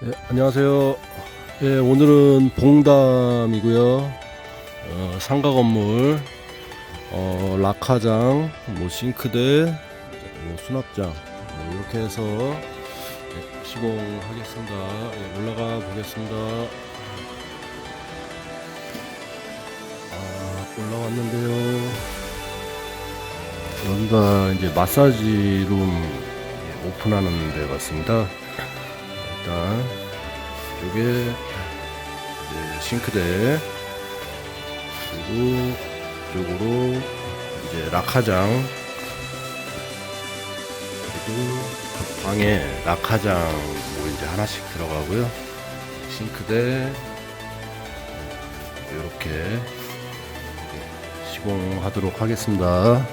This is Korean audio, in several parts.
네, 안녕하세요. 예, 오늘은 봉담이고요. 어, 상가 건물, 어, 락화장, 뭐 싱크대, 뭐 수납장 뭐 이렇게 해서 예, 시공하겠습니다. 예, 올라가 보겠습니다. 아, 올라왔는데요. 어, 여기가 이제 마사지 룸 예, 오픈하는 데 같습니다. 일단 이쪽에 이제 싱크대. 그리고 이쪽으로 이제 락화장. 그리고 각 방에 락화장 뭐 이제 하나씩 들어가고요. 싱크대. 이렇게 시공하도록 하겠습니다.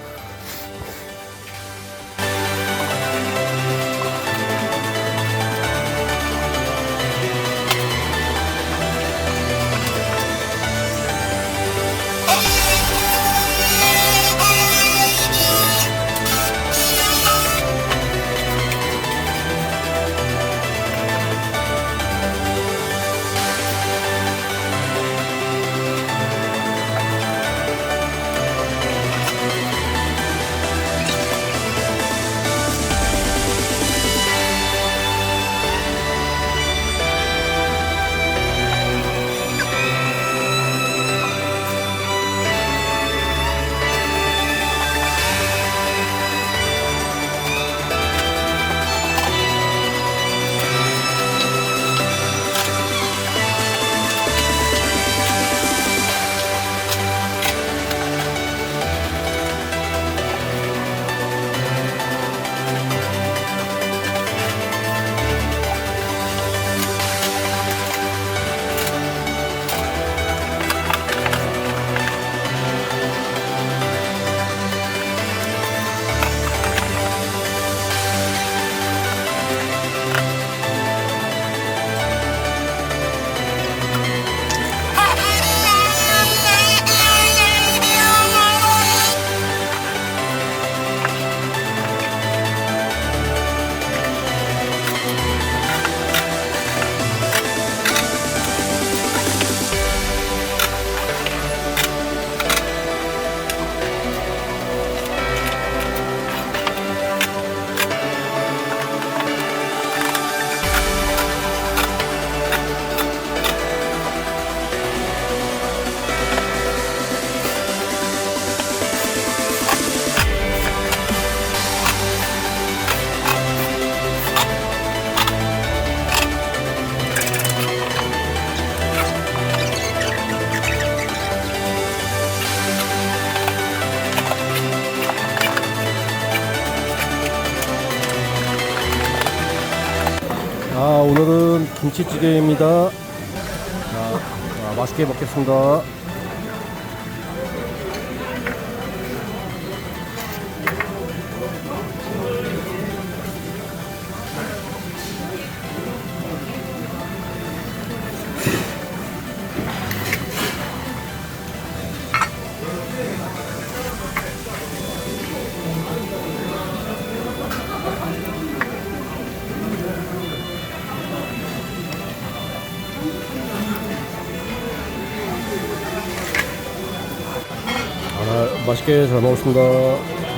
자, 오늘은 김치찌개입니다. 자, 자, 맛있게 먹겠습니다. 맛있게 잘 먹었습니다.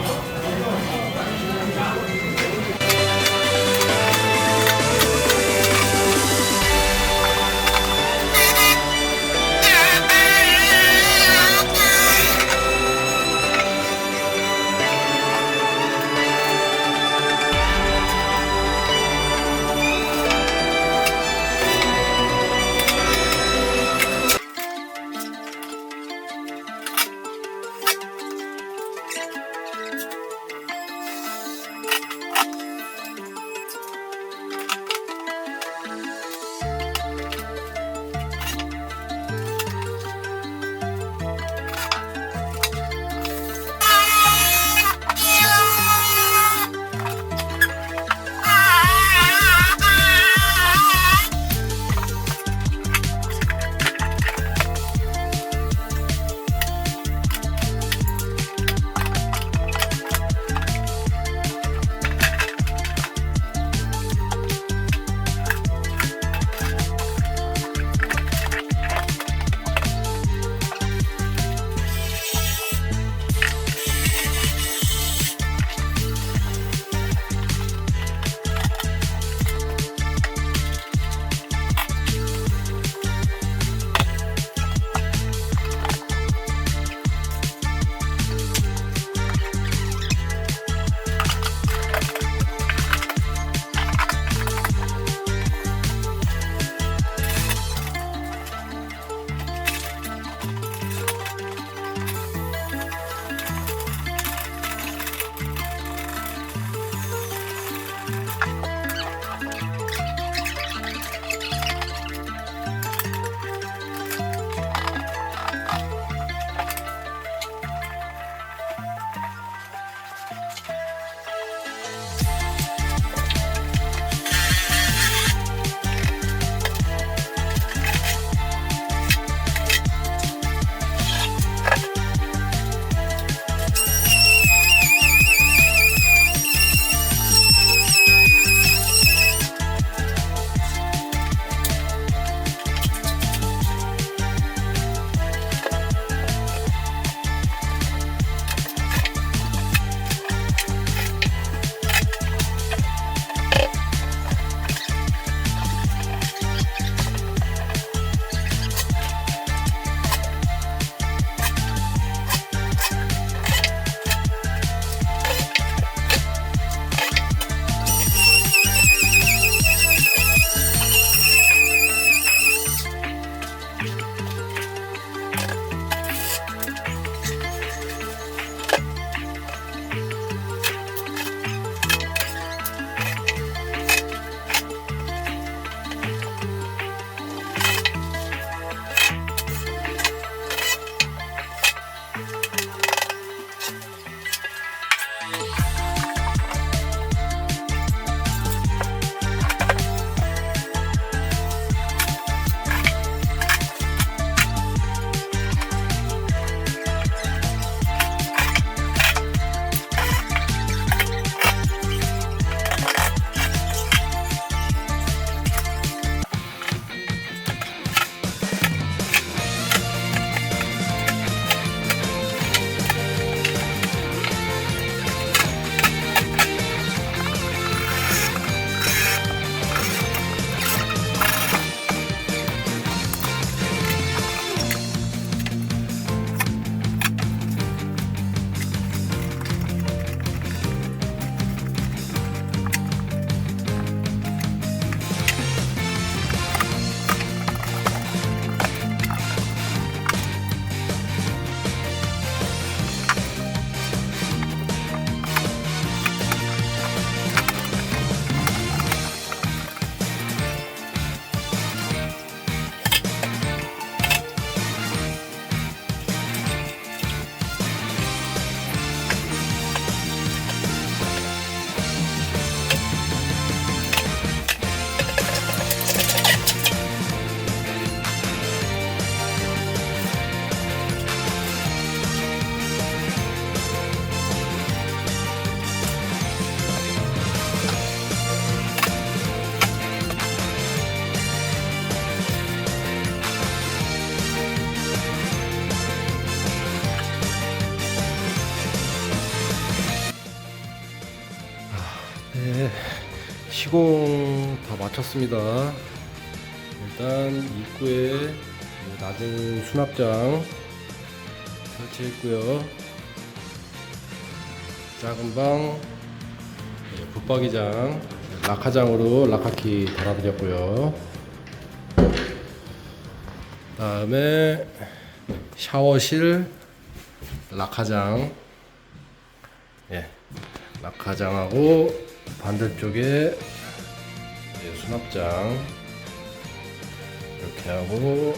시공 다 마쳤습니다. 일단 입구에 낮은 수납장 설치했고요. 작은 방 네, 붙박이장 락화장으로 락화키 달아드렸고요. 다음에 샤워실 락화장 예, 락화장하고 반대쪽에 수납장 이렇게 하고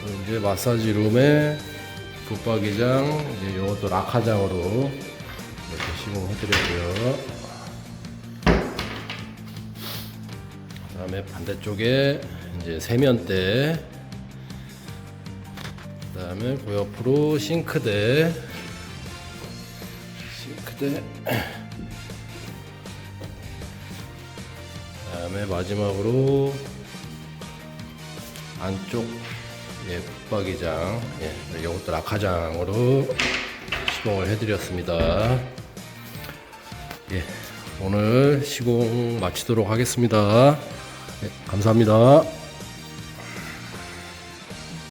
또 이제 마사지 룸에 붙박이장 이제 이것도 락화장으로 이렇게 시공해 드렸고요. 그다음에 반대쪽에 이제 세면대 그다음에 그 옆으로 싱크대 싱크대 그다음에 마지막으로 안쪽 예, 붙박이장 예, 이것도 락화장으로 시공을 해드렸습니다. 예, 오늘 시공 마치도록 하겠습니다. 예, 감사합니다.